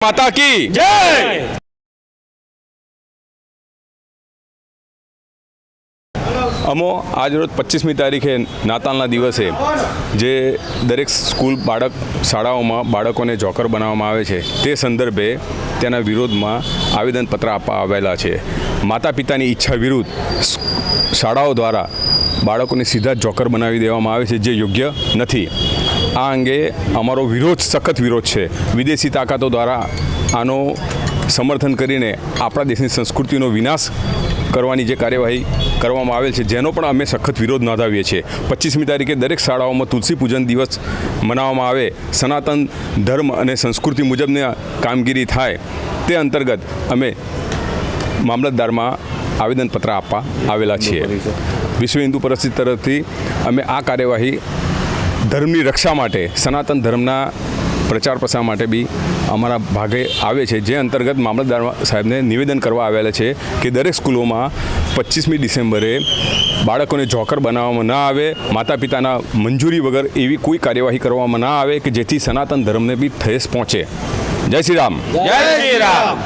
માતા કી જય અમો આજરોજ પચીસમી તારીખે નાતાલના દિવસે જે દરેક સ્કૂલ બાળક શાળાઓમાં બાળકોને જોકર બનાવવામાં આવે છે તે સંદર્ભે તેના વિરોધમાં આવેદનપત્ર આપવા આવેલા છે માતા પિતાની ઈચ્છા વિરુદ્ધ શાળાઓ દ્વારા બાળકોને સીધા જોકર બનાવી દેવામાં આવે છે, જે યોગ્ય નથી. આ અંગે અમારો વિરોધ, સખત વિરોધ છે. વિદેશી તાકાતો દ્વારા આનો સમર્થન કરીને આપણા દેશની સંસ્કૃતિનો વિનાશ કરવાની જે કાર્યવાહી કરવામાં આવેલ છે, જેનો પણ અમે સખત વિરોધ નોંધાવીએ છીએ. પચીસમી તારીખે દરેક શાળાઓમાં તુલસી પૂજન દિવસ મનાવવામાં આવે. સનાતન ધર્મ અને સંસ્કૃતિ મુજબની કામગીરી થાય. તે અંતર્ગત અમે મામલતદારમાં આવેદનપત્ર આપવા આવેલા છીએ. વિશ્વ હિન્દુ પરિષદ તરફથી અમે આ કાર્યવાહી ધર્મની રક્ષા માટે, સનાતન ધર્મના પ્રચાર પ્રસાર માટે બી અમારા ભાગે આવે છે. જે અંતર્ગત મામલતદાર સાહેબને નિવેદન કરવા આવેલા છે કે દરેક સ્કૂલોમાં પચીસમી ડિસેમ્બરે બાળકોને જોકર બનાવવામાં ના આવે માતા પિતાના મંજૂરી વગર એવી કોઈ કાર્યવાહી કરવામાં ના આવે કે જેથી સનાતન ધર્મને બી ઠેસ પહોંચે. જય શ્રી રામ. જય શ્રી રામ.